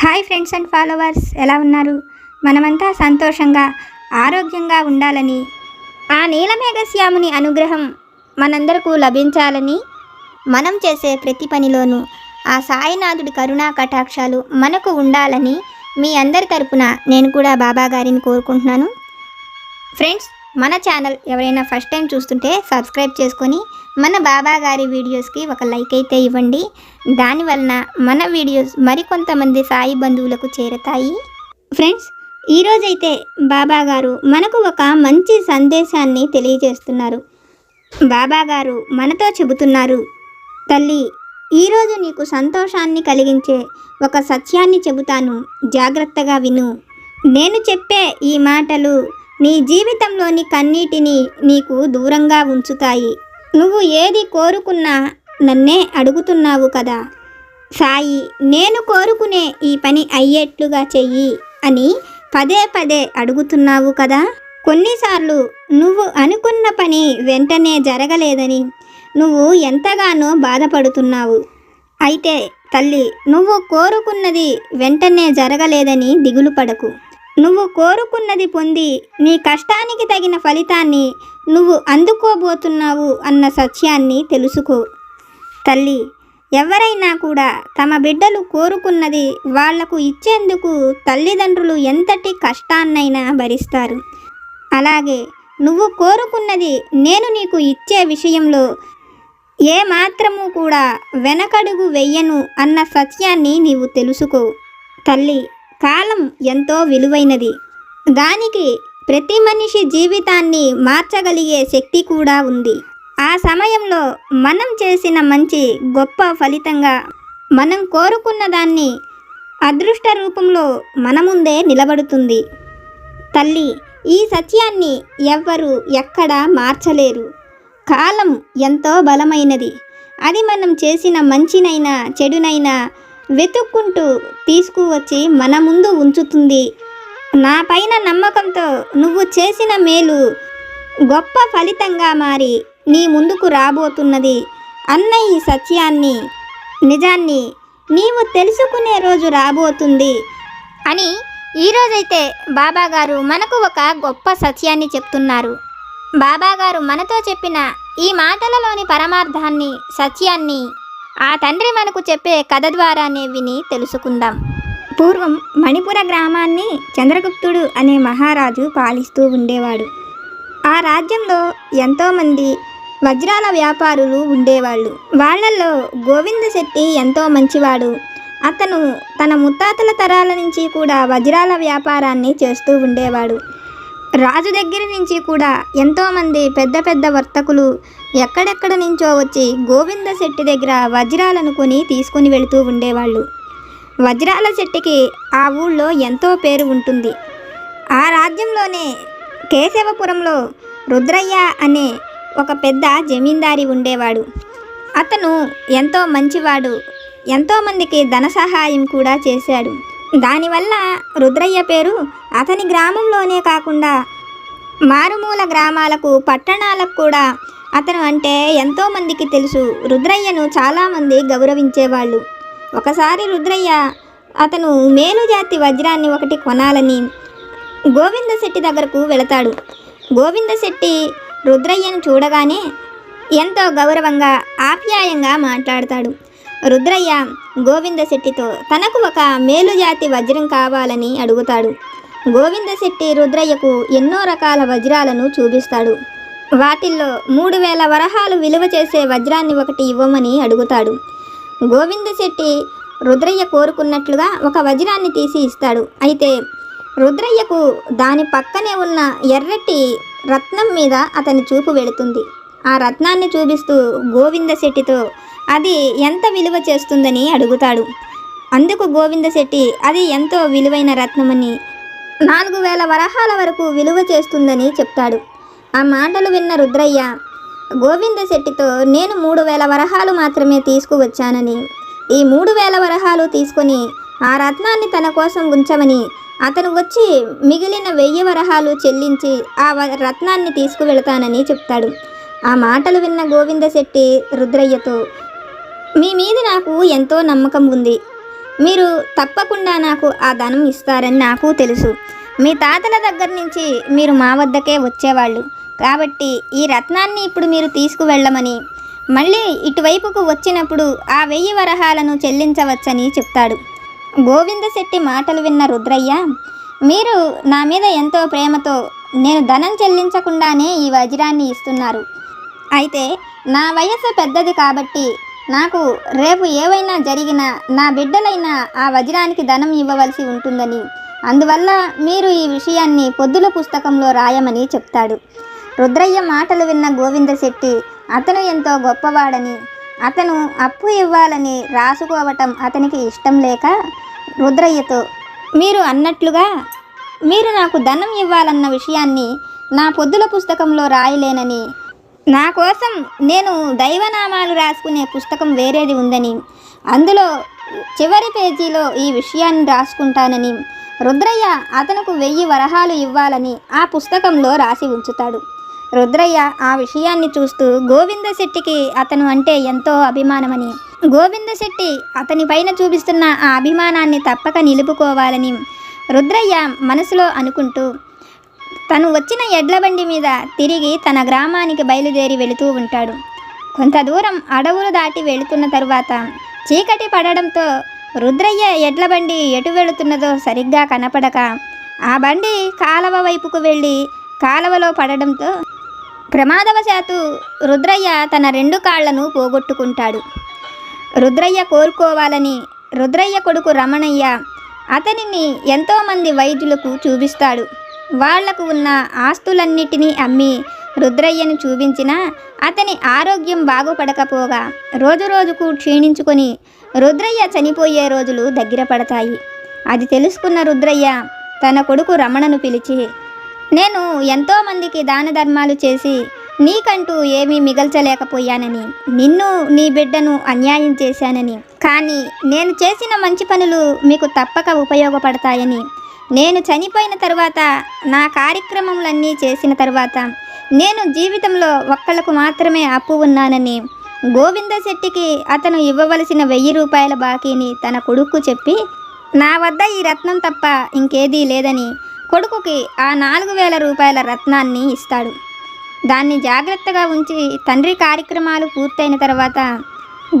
Hi friends and followers ఎలా ఉన్నారు? మనమంతా సంతోషంగా ఆరోగ్యంగా ఉండాలని ఆ నీలమేఘశ్యాముని అనుగ్రహం మనందరకు లభించాలని మనం చేసే ప్రతి పనిలోనూ ఆ సాయినాథుడి కరుణా కటాక్షాలు మనకు ఉండాలని మీ అందరి తరపున నేను కూడా బాబా గారిని కోరుకుంటున్నాను. ఫ్రెండ్స్ మన ఛానల్ ఎవరైనా ఫస్ట్ టైం చూస్తుంటే సబ్స్క్రైబ్ చేసుకొని మన బాబా గారి వీడియోస్కి ఒక లైక్ అయితే ఇవ్వండి. దానివలన మన వీడియోస్ మరికొంతమంది సాయి బంధువులకు చేరతాయి. ఫ్రెండ్స్ ఈరోజైతే బాబా గారు మనకు ఒక మంచి సందేశాన్ని తెలియజేస్తున్నారు. బాబా గారు మనతో చెబుతున్నారు తల్లి ఈరోజు నీకు సంతోషాన్ని కలిగించే ఒక సత్యాన్ని చెబుతాను. జాగ్రత్తగా విను. నేను చెప్పే ఈ మాటలు నీ జీవితంలోని కన్నీటిని నీకు దూరంగా ఉంచుతాయి. నువ్వు ఏది కోరుకున్నా నన్నే అడుగుతున్నావు కదా. సాయి నేను కోరుకునే ఈ పని అయ్యేట్లుగా చెయ్యి అని పదే పదే అడుగుతున్నావు కదా. కొన్నిసార్లు నువ్వు అనుకున్న పని వెంటనే జరగలేదని నువ్వు ఎంతగానో బాధపడుతున్నావు. అయితే తల్లి నువ్వు కోరుకున్నది వెంటనే జరగలేదని దిగులు పడకు నువ్వు కోరుకున్నది పొంది నీ కష్టానికి తగిన ఫలితాన్ని నువ్వు అందుకోబోతున్నావు అన్న సత్యాన్ని తెలుసుకో. తల్లి ఎవరైనా కూడా తమ బిడ్డలు కోరుకున్నది వాళ్ళకు ఇచ్చేందుకు తల్లిదండ్రులు ఎంతటి కష్టాన్నైనా భరిస్తారు. అలాగే నువ్వు కోరుకున్నది నేను నీకు ఇచ్చే విషయంలో ఏ మాత్రము కూడా వెనకడుగు వెయ్యను అన్న సత్యాన్ని నీవు తెలుసుకో. తల్లి కాలం ఎంతో విలువైనది. దానికి ప్రతి మనిషి జీవితాన్ని మార్చగలిగే శక్తి కూడా ఉంది. ఆ సమయంలో మనం చేసిన మంచి గొప్ప ఫలితంగా మనం కోరుకున్న దాన్ని అదృష్ట రూపంలో మన ముందే నిలబడుతుంది. తల్లి ఈ సత్యాన్ని ఎవ్వరూ ఎక్కడా మార్చలేరు. కాలం ఎంతో బలమైనది. అది మనం చేసిన మంచినైనా చెడునైనా వెతుక్కుంటూ తీసుకువచ్చి మన ముందు ఉంచుతుంది. నా పైన నమ్మకంతో నువ్వు చేసిన మేలు గొప్ప ఫలితంగా మారి నీ ముందుకు రాబోతున్నది. అన్న ఈ సత్యాన్ని నిజాన్ని నీవు తెలుసుకునే రోజు రాబోతుంది అని ఈరోజైతే బాబాగారు మనకు ఒక గొప్ప సత్యాన్ని చెప్తున్నారు. బాబాగారు మనతో చెప్పిన ఈ మాటలలోని పరమార్థాన్ని సత్యాన్ని ఆ తండ్రి మనకు చెప్పే కథ ద్వారానే విని తెలుసుకుందాం. పూర్వం మణిపుర గ్రామాన్ని చంద్రగుప్తుడు అనే మహారాజు పాలిస్తూ ఉండేవాడు. ఆ రాజ్యంలో ఎంతోమంది వజ్రాల వ్యాపారులు ఉండేవాళ్ళు. వాళ్ళల్లో గోవింద శెట్టి ఎంతో మంచివాడు. అతను తన ముత్తాతల తరాల నుంచి కూడా వజ్రాల వ్యాపారాన్ని చేస్తూ ఉండేవాడు. రాజు దగ్గర నుంచి కూడా ఎంతోమంది పెద్ద పెద్ద వర్తకులు ఎక్కడెక్కడ నుంచో వచ్చి గోవింద శెట్టి దగ్గర వజ్రాలను కొని తీసుకుని వెళుతూ ఉండేవాళ్ళు. వజ్రాల శెట్టికి ఆ ఊళ్ళో ఎంతో పేరు ఉంటుంది. ఆ రాజ్యంలోనే కేశవపురంలో రుద్రయ్య అనే ఒక పెద్ద జమీందారి ఉండేవాడు. అతను ఎంతో మంచివాడు. ఎంతోమందికి ధన సహాయం కూడా చేశాడు. దానివల్ల రుద్రయ్య పేరు అతని గ్రామంలోనే కాకుండా మారుమూల గ్రామాలకు పట్టణాలకు కూడా అతను అంటే ఎంతోమందికి తెలుసు. రుద్రయ్యను చాలామంది గౌరవించేవాళ్ళు. ఒకసారి రుద్రయ్య అతను మేలుజాతి వజ్రాన్ని ఒకటి కొనాలని గోవిందశెట్టి దగ్గరకు వెళతాడు. గోవిందశెట్టి రుద్రయ్యను చూడగానే ఎంతో గౌరవంగా ఆప్యాయంగా మాట్లాడతాడు. రుద్రయ్య గోవిందశెట్టితో తనకు ఒక మేలుజాతి వజ్రం కావాలని అడుగుతాడు. గోవిందశెట్టి రుద్రయ్యకు ఎన్నో రకాల వజ్రాలను చూపిస్తాడు. వాటిల్లో మూడు వేల వరహాలు విలువ చేసే వజ్రాన్ని ఒకటి ఇవ్వమని అడుగుతాడు. గోవిందశెట్టి రుద్రయ్య కోరుకున్నట్లుగా ఒక వజ్రాన్ని తీసి ఇస్తాడు. అయితే రుద్రయ్యకు దాని పక్కనే ఉన్న ఎర్రటి రత్నం మీద అతని చూపు వెళుతుంది. ఆ రత్నాన్ని చూపిస్తూ గోవిందశెట్టితో అది ఎంత విలువ చేస్తుందని అడుగుతాడు. అందుకు గోవిందశెట్టి అది ఎంతో విలువైన రత్నమని నాలుగు వేల వరహాల వరకు విలువ చేస్తుందని చెప్తాడు. ఆ మాటలు విన్న రుద్రయ్య గోవిందశెట్టితో నేను మూడు వేల వరహాలు మాత్రమే తీసుకువచ్చానని ఈ మూడు వేల వరహాలు తీసుకొని ఆ రత్నాన్ని తన కోసం ఉంచమని అతను వచ్చి మిగిలిన వెయ్యి వరహాలు చెల్లించి ఆ వ- రత్నాన్ని తీసుకువెళతానని చెప్తాడు. ఆ మాటలు విన్న గోవిందశెట్టి రుద్రయ్యతో మీ మీద నాకు ఎంతో నమ్మకం ఉంది. మీరు తప్పకుండా నాకు ఆ ధనం ఇస్తారని నాకు తెలుసు. మీ తాతల దగ్గర నుంచి మీరు మా వద్దకే వచ్చేవాళ్ళు. కాబట్టి ఈ రత్నాన్ని ఇప్పుడు మీరు తీసుకువెళ్ళమని మళ్ళీ ఇటువైపుకు వచ్చినప్పుడు ఆ వెయ్యి వరహాలను చెల్లించవచ్చని చెప్తాడు. గోవిందశెట్టి మాటలు విన్న రుద్రయ్య మీరు నా మీద ఎంతో ప్రేమతో నేను ధనం చెల్లించకుండానే ఈ వజ్రాన్ని ఇస్తున్నారు. అయితే నా వయసు పెద్దది కాబట్టి నాకు రేపు ఏవైనా జరిగినా నా బిడ్డలైన ఆ వజ్రానికి ధనం ఇవ్వవలసి ఉంటుందని. అందువల్ల మీరు ఈ విషయాన్ని పొద్దుల పుస్తకంలో రాయమని చెప్తాడు. రుద్రయ్య మాటలు విన్న గోవిందశెట్టి అతను ఎంతో గొప్పవాడని అతను అప్పు ఇవ్వాలని రాసుకోవటం అతనికి ఇష్టం లేక? రుద్రయ్యతో మీరు అన్నట్లుగా మీరు నాకు ధనం ఇవ్వాలన్న విషయాన్ని నా పొద్దుల పుస్తకంలో రాయలేనని నా కోసం నేను దైవనామాలు రాసుకునే పుస్తకం వేరేది ఉందని అందులో చివరి పేజీలో ఈ విషయాన్ని రాసుకుంటానని రుద్రయ్య అతనుకు వెయ్యి వరహాలు ఇవ్వాలని ఆ పుస్తకంలో రాసి ఉంచుతాడు. రుద్రయ్య ఆ విషయాన్ని చూస్తూ గోవింద శెట్టికి అతను అంటే ఎంతో అభిమానమని. గోవింద శెట్టి అతని పైన చూపిస్తున్న ఆ అభిమానాన్ని తప్పక నిలుపుకోవాలని రుద్రయ్య మనసులో అనుకుంటూ తను వచ్చిన ఎడ్ల బండి మీద తిరిగి తన గ్రామానికి బయలుదేరి వెళుతూ ఉంటాడు. కొంత దూరం అడవులు దాటి వెళుతున్న తరువాత చీకటి పడడంతో రుద్రయ్య ఎడ్ల బండి ఎటు వెళుతున్నదో సరిగ్గా కనపడక ఆ బండి కాలవ వైపుకు వెళ్ళి కాలవలో పడడంతో ప్రమాదవశాత్తు రుద్రయ్య తన రెండు కాళ్ళను పోగొట్టుకుంటాడు. రుద్రయ్య కోరుకోవాలని రుద్రయ్య కొడుకు రమణయ్య అతనిని ఎంతోమంది వైద్యులకు చూపిస్తాడు. వాళ్ళకు ఉన్న ఆస్తులన్నిటినీ అమ్మి రుద్రయ్యను చూపించినా అతని ఆరోగ్యం బాగుపడకపోగా రోజురోజుకు క్షీణించుకొని రుద్రయ్య చనిపోయే రోజులు దగ్గర పడతాయి. అది తెలుసుకున్న రుద్రయ్య తన కొడుకు రమణను పిలిచి నేను ఎంతోమందికి దాన ధర్మాలు చేసి నీకంటూ ఏమీ మిగల్చలేకపోయానని నిన్ను నీ బిడ్డను అన్యాయం చేశానని కానీ నేను చేసిన మంచి పనులు మీకు తప్పక ఉపయోగపడతాయని నేను చనిపోయిన తర్వాత నా కార్యక్రమములన్నీ చేసిన తర్వాత నేను జీవితంలో ఒక్కళ్ళకు మాత్రమే అప్పు ఉన్నానని గోవింద శెట్టికి అతను ఇవ్వవలసిన వెయ్యి రూపాయల బాకీని తన కొడుకు చెప్పి నా వద్ద ఈ రత్నం తప్ప ఇంకేదీ లేదని కొడుకుకి ఆ నాలుగు వేల రూపాయల రత్నాన్ని ఇస్తాడు. దాన్ని జాగ్రత్తగా ఉంచి తండ్రి కార్యక్రమాలు పూర్తయిన తర్వాత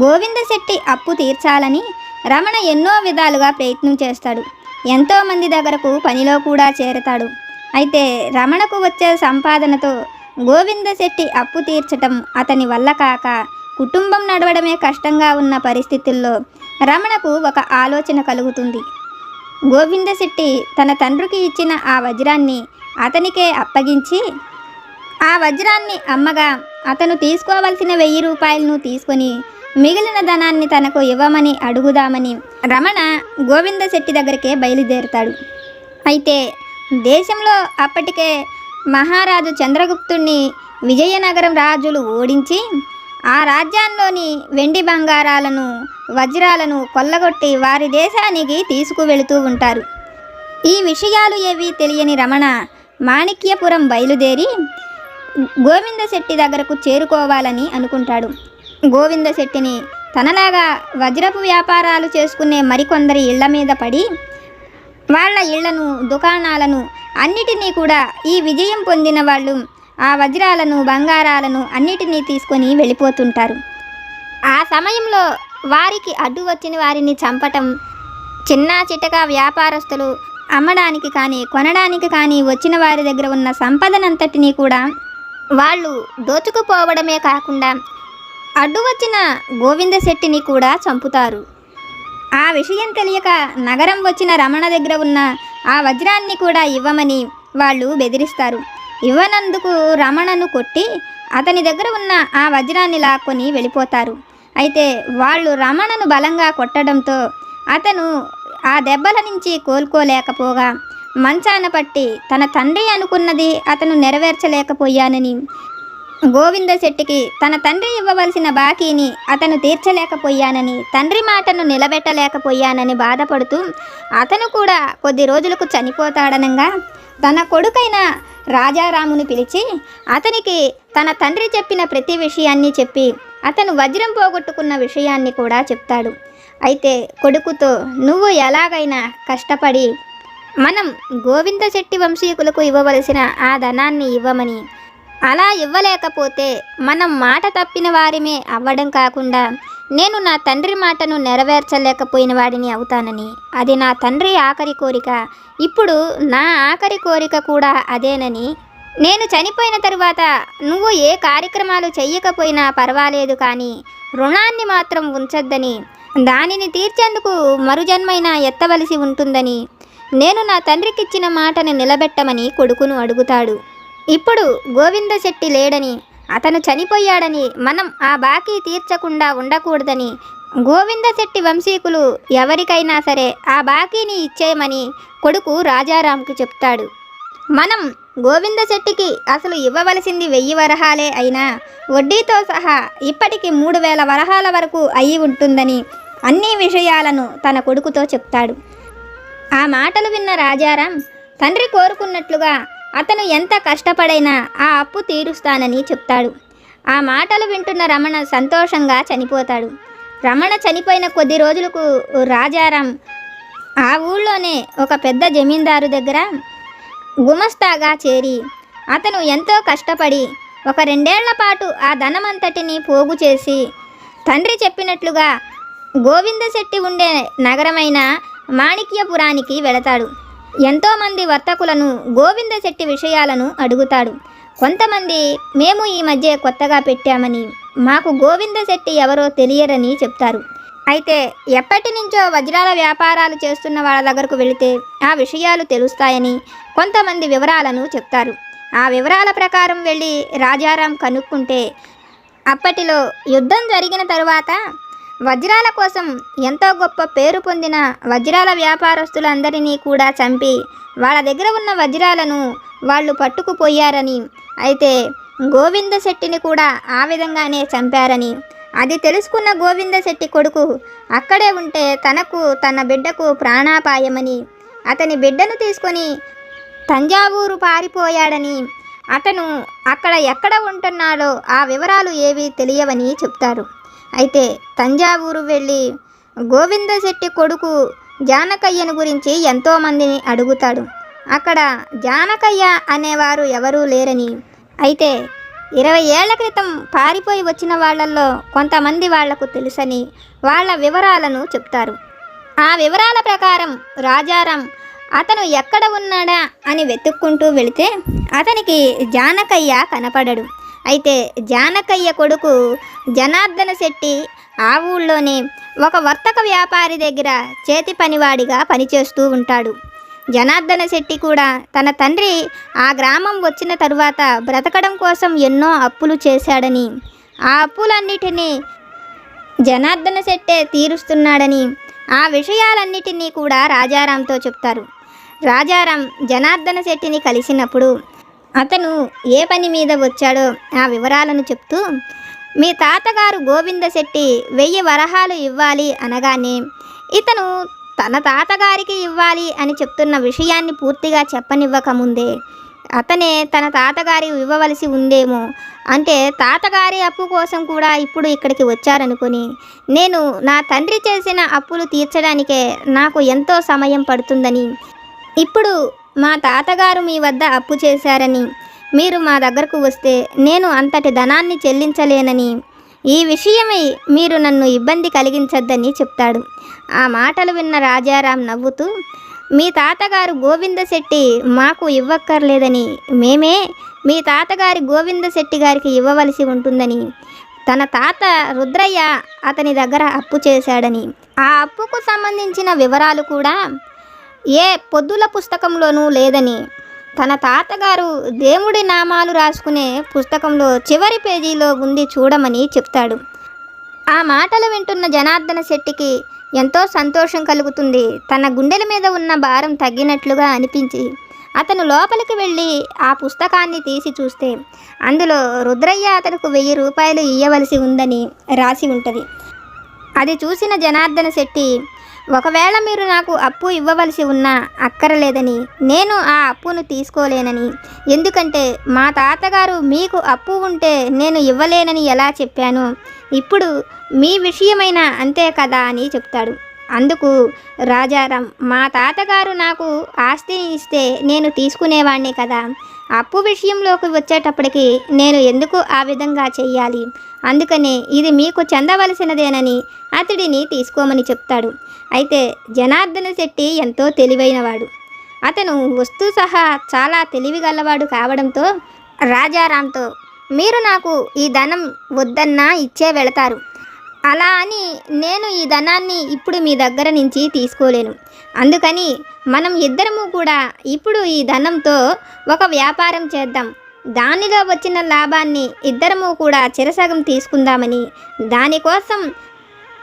గోవింద శెట్టి అప్పు తీర్చాలని రమణ ఎన్నో విధాలుగా ప్రయత్నం చేస్తాడు. ఎంతోమంది దగ్గరకు పనిలో కూడా చేరతాడు. అయితే రమణకు వచ్చే సంపాదనతో గోవిందశెట్టి అప్పు తీర్చటం అతని వల్ల కాక కుటుంబం నడవడమే కష్టంగా ఉన్న పరిస్థితుల్లో రమణకు ఒక ఆలోచన కలుగుతుంది. గోవిందశెట్టి తన తండ్రికి ఇచ్చిన ఆ వజ్రాన్ని అతనికే అప్పగించి ఆ వజ్రాన్ని అమ్మగా అతను తీసుకోవలసిన వెయ్యి రూపాయలను తీసుకొని మిగిలిన ధనాన్ని తనకు ఇవ్వమని అడుగుదామని రమణ గోవింద శెట్టి దగ్గరికే బయలుదేరుతాడు. అయితే దేశంలో అప్పటికే మహారాజు చంద్రగుప్తుణ్ణి విజయనగరం రాజులు ఓడించి ఆ రాజ్యాల్లోని వెండి బంగారాలను వజ్రాలను కొల్లగొట్టి వారి దేశానికి తీసుకువెళుతూ ఉంటారు. ఈ విషయాలు ఏవి తెలియని రమణ మాణిక్యపురం బయలుదేరి గోవింద శెట్టి దగ్గరకు చేరుకోవాలని అనుకుంటాడు. గోవింద శెట్టిని తనలాగా వజ్రపు వ్యాపారాలు చేసుకునే మరికొందరి ఇళ్ళ మీద పడి వాళ్ళ ఇళ్ళను దుకాణాలను అన్నిటినీ కూడా ఈ విజయం పొందిన వాళ్ళు ఆ వజ్రాలను బంగారాలను అన్నిటినీ తీసుకొని వెళ్ళిపోతుంటారు. ఆ సమయంలో వారికి అడ్డు వచ్చిన వారిని చంపటం చిన్న చిటక వ్యాపారస్తులు అమ్మడానికి కానీ కొనడానికి కానీ వచ్చిన వారి దగ్గర ఉన్న సంపదనంతటినీ కూడా వాళ్ళు దోచుకుపోవడమే కాకుండా అడ్డు వచ్చిన గోవింద శెట్టిని కూడా చంపుతారు. ఆ విషయం తెలియక నగరం వచ్చిన రమణ దగ్గర ఉన్న ఆ వజ్రాన్ని కూడా ఇవ్వమని వాళ్ళు బెదిరిస్తారు. ఇవ్వనందుకు రమణను కొట్టి అతని దగ్గర ఉన్న ఆ వజ్రాన్ని లాక్కొని వెళ్ళిపోతారు. అయితే వాళ్ళు రమణను బలంగా కొట్టడంతో అతను ఆ దెబ్బల నుంచి కోలుకోలేకపోగా మంచాన పట్టి తన తండ్రి అనుకున్నది అతను నెరవేర్చలేకపోయానని గోవింద శెట్టికి తన తండ్రి ఇవ్వవలసిన బాకీని అతను తీర్చలేకపోయానని తండ్రి మాటను నిలబెట్టలేకపోయానని బాధపడుతూ అతను కూడా కొద్ది రోజులకు చనిపోతాడనంగా తన కొడుకైన రాజారాముని పిలిచి అతనికి తన తండ్రి చెప్పిన ప్రతి విషయాన్ని చెప్పి అతను వజ్రం పోగొట్టుకున్న విషయాన్ని కూడా చెప్తాడు. అయితే కొడుకుతో నువ్వు ఎలాగైనా కష్టపడి మనం గోవింద శెట్టి వంశీకులకు ఇవ్వవలసిన ఆ ధనాన్ని ఇవ్వమని అలా ఇవ్వలేకపోతే మనం మాట తప్పిన వారిమే అవ్వడం కాకుండా నేను నా తండ్రి మాటను నెరవేర్చలేకపోయిన వాడిని అవుతానని. అది నా తండ్రి ఆఖరి కోరిక. ఇప్పుడు నా ఆఖరి కోరిక కూడా అదేనని. నేను చనిపోయిన తరువాత నువ్వు ఏ కార్యక్రమాలు చెయ్యకపోయినా పర్వాలేదు కానీ రుణాన్ని మాత్రం ఉంచొద్దని దానిని తీర్చేందుకు మరుజన్మైనా ఎత్తవలసి ఉంటుందని. నేను నా తండ్రికిచ్చిన మాటను నిలబెట్టమని కొడుకును అడుగుతాడు. ఇప్పుడు గోవిందశెట్టి లేడని అతను చనిపోయాడని మనం ఆ బాకీ తీర్చకుండా ఉండకూడదని గోవిందశెట్టి వంశీకులు ఎవరికైనా సరే ఆ బాకీని ఇచ్చేయమని కొడుకు రాజారాంకి చెప్తాడు. మనం గోవిందశెట్టికి అసలు ఇవ్వవలసింది వెయ్యి వరహాలే అయినా వడ్డీతో సహా ఇప్పటికి మూడు వేల వరహాల వరకు అయి ఉంటుందని అన్ని విషయాలను తన కొడుకుతో చెప్తాడు. ఆ మాటలు విన్న రాజారాం తండ్రి కోరుకున్నట్లుగా అతను ఎంత కష్టపడైనా ఆ అప్పు తీరుస్తానని చెప్తాడు. ఆ మాటలు వింటున్న రమణ సంతోషంగా చనిపోతాడు. రమణ చనిపోయిన కొద్ది రోజులకు రాజారాం ఆ ఊళ్ళోనే ఒక పెద్ద జమీందారు దగ్గర గుమస్తాగా చేరి అతను ఎంతో కష్టపడి ఒక రెండేళ్ళ పాటు ఆ ధనమంతటిని పోగు చేసి తండ్రి చెప్పినట్లుగా గోవిందశెట్టి ఉండే నగరమైన మాణిక్యపురానికి వెళతాడు. ఎంతోమంది వర్తకులను గోవింద శెట్టి విషయాలను అడుగుతాడు. కొంతమంది మేము ఈ మధ్య కొత్తగా పెట్టామని మాకు గోవింద శెట్టి ఎవరో తెలియరని చెప్తారు. అయితే ఎప్పటి నుంచో వజ్రాల వ్యాపారాలు చేస్తున్న వాళ్ళ దగ్గరకు వెళితే ఆ విషయాలు తెలుస్తాయని కొంతమంది వివరాలను చెప్తారు. ఆ వివరాల ప్రకారం వెళ్ళి రాజారాం కనుక్కుంటే అప్పటిలో యుద్ధం జరిగిన తరువాత వజ్రాల కోసం ఎంతో గొప్ప పేరు పొందిన వజ్రాల వ్యాపారస్తులందరినీ కూడా చంపి వాళ్ళ దగ్గర ఉన్న వజ్రాలను వాళ్ళు పట్టుకుపోయారని అయితే గోవింద శెట్టిని కూడా ఆ విధంగానే చంపారని. అది తెలుసుకున్న గోవింద శెట్టి కొడుకు అక్కడే ఉంటే తనకు తన బిడ్డకు ప్రాణాపాయమని అతని బిడ్డను తీసుకొని తంజావూరు పారిపోయాడని అతను అక్కడ ఎక్కడ ఉంటున్నాడో ఆ వివరాలు ఏవి తెలియవని చెప్తారు. అయితే తంజావూరు వెళ్ళి గోవిందశెట్టి కొడుకు జానకయ్యను గురించి ఎంతోమందిని అడుగుతాడు. అక్కడ జానకయ్య అనేవారు ఎవరూ లేరని. అయితే ఇరవై ఏళ్ళ క్రితం పారిపోయి వచ్చిన వాళ్ళల్లో కొంతమంది వాళ్ళకు తెలుసని వాళ్ళ వివరాలను చెప్తారు. ఆ వివరాల ప్రకారం రాజారాం అతను ఎక్కడ ఉన్నాడా? అని వెతుక్కుంటూ వెళితే అతనికి జానకయ్య కనపడడు. అయితే జానకయ్య కొడుకు జనార్దన శెట్టి ఆ ఊళ్ళోనే ఒక వర్తక వ్యాపారి దగ్గర చేతి పనివాడిగా పనిచేస్తూ ఉంటాడు. జనార్దన శెట్టి కూడా తన తండ్రి ఆ గ్రామం వచ్చిన తరువాత బ్రతకడం కోసం ఎన్నో అప్పులు చేశాడని ఆ అప్పులన్నిటినీ జనార్దన శెట్టే తీరుస్తున్నాడని ఆ విషయాలన్నిటినీ కూడా రాజారాంతో చెప్తారు. రాజారాం జనార్దన శెట్టిని కలిసినప్పుడు అతను ఏ పని మీద వచ్చాడో ఆ వివరాలను చెప్తూ మీ తాతగారు గోవిందశెట్టి వెయ్యి వరహాలు ఇవ్వాలి అనగానే ఇతను తన తాతగారికి ఇవ్వాలి అని చెప్తున్న విషయాన్ని పూర్తిగా చెప్పనివ్వకముందే అతనే తన తాతగారి ఇవ్వవలసి ఉందేమో అంటే తాతగారి అప్పు కోసం కూడా ఇప్పుడు ఇక్కడికి వచ్చారనుకొని నేను నా తండ్రి చేసిన అప్పులు తీర్చడానికే నాకు ఎంతో సమయం పడుతుందని ఇప్పుడు మా తాతగారు మీ వద్ద అప్పు చేశారని. మీరు మా దగ్గరకు వస్తే నేను అంతటి ధనాన్ని చెల్లించలేనని. ఈ విషయమై మీరు నన్ను ఇబ్బంది కలిగించద్దని చెప్తాడు. ఆ మాటలు విన్న రాజారాం నవ్వుతూ మీ తాతగారు గోవింద శెట్టి మాకు ఇవ్వక్కర్లేదని మేమే మీ తాతగారి గోవింద శెట్టి గారికి ఇవ్వవలసి ఉంటుందని. తన తాత రుద్రయ్య అతని దగ్గర అప్పు చేశాడని. ఆ అప్పుకు సంబంధించిన వివరాలు కూడా ఏ పొద్దుల పుస్తకంలోనూ లేదని. తన తాతగారు దేవుడి నామాలు రాసుకునే పుస్తకంలో చివరి పేజీలో ఉంది చూడమని చెప్తాడు. ఆ మాటలు వింటున్న జనార్దన శెట్టికి ఎంతో సంతోషం కలుగుతుంది. తన గుండెల మీద ఉన్న భారం తగ్గినట్లుగా అనిపించి అతను లోపలికి వెళ్ళి ఆ పుస్తకాన్ని తీసి చూస్తే అందులో రుద్రయ్య అతనికి వెయ్యి రూపాయలు ఇయ్యవలసి ఉందని రాసి ఉంటుంది. అది చూసిన జనార్దన శెట్టి ఒకవేళ మీరు నాకు అప్పు ఇవ్వవలసి ఉన్నా అక్కరలేదని నేను ఆ అప్పును తీసుకోలేనని. ఎందుకంటే మా తాతగారు మీకు అప్పు ఉంటే నేను ఇవ్వలేనని ఎలా చెప్పాను? ఇప్పుడు మీ విషయమైన అంతే కదా అని చెప్తాడు. అందుకు రాజారాం మా తాతగారు నాకు ఆస్తిని ఇస్తే నేను తీసుకునేవాణ్ణి కదా. అప్పు విషయంలోకి వచ్చేటప్పటికి నేను ఎందుకు ఆ విధంగా చెయ్యాలి? అందుకనే ఇది మీకు చెందవలసినదేనని అతడిని తీసుకోమని చెప్తాడు. అయితే జనార్దన శెట్టి ఎంతో తెలివైనవాడు. అతను వస్తు సహా చాలా తెలివిగలవాడు కావడంతో రాజారాంతో మీరు నాకు ఈ ధనం వద్దన్నా ఇచ్చే వెళతారు. అలా అని నేను ఈ ధనాన్ని ఇప్పుడు మీ దగ్గర నుంచి తీసుకోలేను. అందుకని మనం ఇద్దరము కూడా ఇప్పుడు ఈ ధనంతో ఒక వ్యాపారం చేద్దాం. దానిలో వచ్చిన లాభాన్ని ఇద్దరము కూడా చిరసగం తీసుకుందామని దానికోసం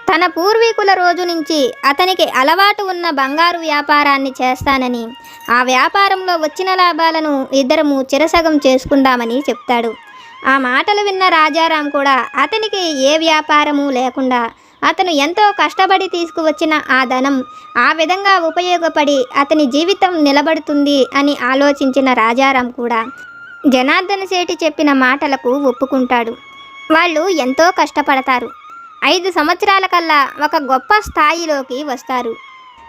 తన పూర్వీకుల రోజు నుంచి అతనికి అలవాటు ఉన్న బంగారు వ్యాపారాన్ని చేస్తానని ఆ వ్యాపారంలో వచ్చిన లాభాలను ఇద్దరము చిరసగం చేసుకుందామని చెప్తాడు. ఆ మాటలు విన్న రాజారాం కూడా అతనికి ఏ వ్యాపారము లేకుండా అతను ఎంతో కష్టపడి తీసుకువచ్చిన ఆ ధనం ఆ విధంగా ఉపయోగపడి అతని జీవితం నిలబడుతుంది అని ఆలోచించిన రాజారాం కూడా జనార్దన శెట్టి చెప్పిన మాటలకు ఒప్పుకుంటాడు. వాళ్ళు ఎంతో కష్టపడతారు. ఐదు సంవత్సరాల కల్లా ఒక గొప్ప స్థాయిలోకి వస్తారు.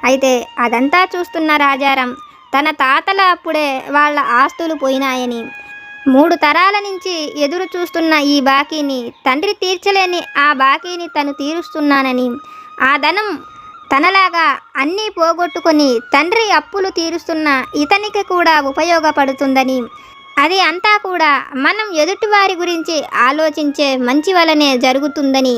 అయితే అదంతా చూస్తున్న రాజారాం తన తాతల అప్పుడే వాళ్ళ ఆస్తులు పోయినాయని మూడు తరాల నుంచి ఎదురు చూస్తున్న ఈ బాకీని తండ్రి తీర్చలేని ఆ బాకీని తను తీరుస్తున్నానని ఆ ధనం తనలాగా అన్నీ పోగొట్టుకొని తండ్రి అప్పులు తీరుస్తున్న ఇతనికి కూడా ఉపయోగపడుతుందని. అది అంతా కూడా మనం ఎదుటివారి గురించి ఆలోచించే మంచి వలనే జరుగుతుందని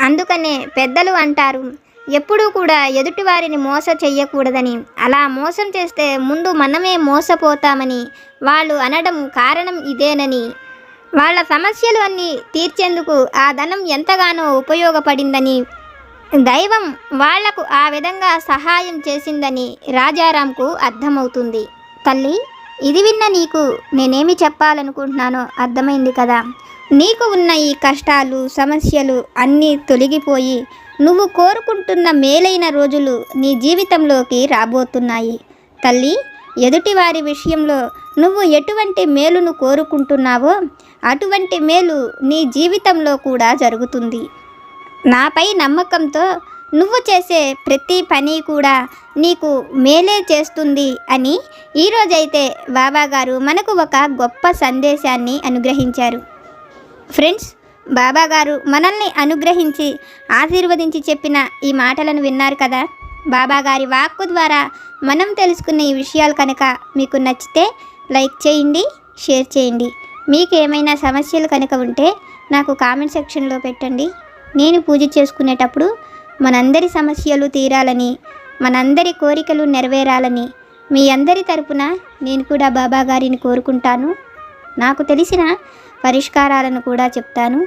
అందుకనే పెద్దలు అంటారు. ఎప్పుడూ కూడా ఎదుటివారిని మోస చెయ్యకూడదని. అలా మోసం చేస్తే ముందు మనమే మోసపోతామని వాళ్ళు అనడం కారణం ఇదేనని. వాళ్ళ సమస్యలు అన్నీ తీర్చేందుకు ఆ ధనం ఎంతగానో ఉపయోగపడిందని. దైవం వాళ్ళకు ఆ విధంగా సహాయం చేసిందని రాజారాంకు అర్థమవుతుంది. తల్లి ఇది విన్న నీకు నేనేమి చెప్పాలనుకుంటున్నానో అర్థమైంది కదా. నీకు ఉన్న ఈ కష్టాలు సమస్యలు అన్నీ తొలగిపోయి నువ్వు కోరుకుంటున్న మేలైన రోజులు నీ జీవితంలోకి రాబోతున్నాయి. తల్లి ఎదుటివారి విషయంలో నువ్వు ఎటువంటి మేలును కోరుకుంటున్నావో అటువంటి మేలు నీ జీవితంలో కూడా జరుగుతుంది. నాపై నమ్మకంతో నువ్వు చేసే ప్రతి పని కూడా నీకు మేలే చేస్తుంది అని ఈరోజైతే బాబా గారు మనకు ఒక గొప్ప సందేశాన్ని అనుగ్రహించారు. ఫ్రెండ్స్ బాబాగారు మనల్ని అనుగ్రహించి ఆశీర్వదించి చెప్పిన ఈ మాటలను విన్నారు కదా? బాబాగారి వాక్కు ద్వారా మనం తెలుసుకున్న ఈ విషయాలు కనుక మీకు నచ్చితే లైక్ చేయండి షేర్ చేయండి. మీకు ఏమైనా సమస్యలు కనుక ఉంటే నాకు కామెంట్ సెక్షన్లో పెట్టండి. నేను పూజ చేసుకునేటప్పుడు మనందరి సమస్యలు తీరాలని మనందరి కోరికలు నెరవేరాలని మీ అందరి తరపున నేను కూడా బాబా గారిని కోరుకుంటాను. నాకు తెలిసిన పరిష్కారాలను కూడా చెప్తాను.